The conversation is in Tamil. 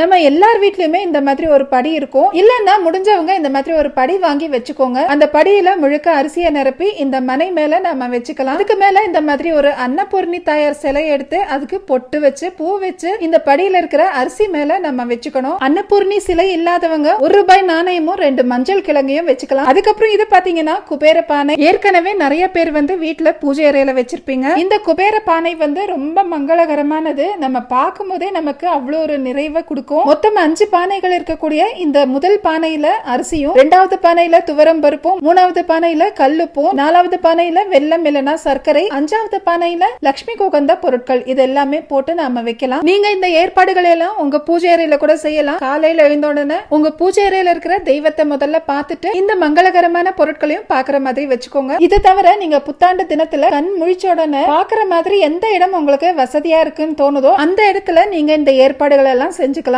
நம்ம எல்லார் வீட்லயுமே இந்த மாதிரி ஒரு படி இருக்கும். இல்லைன்னா முடிஞ்சவங்க இந்த மாதிரி ஒரு படி வாங்கி வச்சுக்கோங்க. அந்த படியில முழுக்க அரிசியை நிரப்பி இந்த மனை மேல நம்ம வச்சுக்கலாம். அதுக்கு மேல இந்த மாதிரி ஒரு அன்னபூர்ணி தாயார் சிலை எடுத்து அதுக்கு பொட்டு வச்சு பூ வச்சு இந்த படியில இருக்கிற அரிசி மேல நம்ம வச்சுக்கணும். அன்னபூர்ணி சிலை இல்லாதவங்க ஒரு ரூபாய் நாணயமும் ரெண்டு மஞ்சள் கிழங்கையும் வச்சுக்கலாம். அதுக்கப்புறம் இது பாத்தீங்கன்னா குபேர பானை. ஏற்கனவே நிறைய பேர் வந்து வீட்டுல பூஜை அறையில வச்சிருப்பீங்க. இந்த குபேர பானை வந்து ரொம்ப மங்களகரமானது. நம்ம பார்க்கும் போதே நமக்கு அவ்வளோ ஒரு நிறைவை கொடுக்கும். மொத்தம் அஞ்சு பானைகள் இருக்கக்கூடிய இந்த முதல் பானையில அரிசியும் ரெண்டாவது பானையில துவரம் பருப்பும் மூணாவது பானையில கல்லுப்பும் நாலாவது பானையில வெள்ளம் இல்லனா சர்க்கரை அஞ்சாவது பானையில லக்ஷ்மி குகந்த பொருட்கள். இது எல்லாமே போட்டு நாம வைக்கலாம். நீங்க இந்த ஏற்பாடுகளை எல்லாம் உங்க பூஜை அறையில கூட செய்யலாம். காலையில எழுந்த உடனே உங்க பூஜை அறையில இருக்கிற தெய்வத்தை முதல்ல பார்த்துட்டு இந்த மங்களகரமான பொருட்களையும் பாக்குற மாதிரி வச்சுக்கோங்க. இது தவிர நீங்க புத்தாண்டு தினத்துல கண் முழிச்ச உடனே பாக்குற மாதிரி எந்த இடம் உங்களுக்கு வசதியா இருக்குன்னு தோணுதோ அந்த இடத்துல நீங்க இந்த ஏற்பாடுகள் எல்லாம் செஞ்சுக்கலாம்.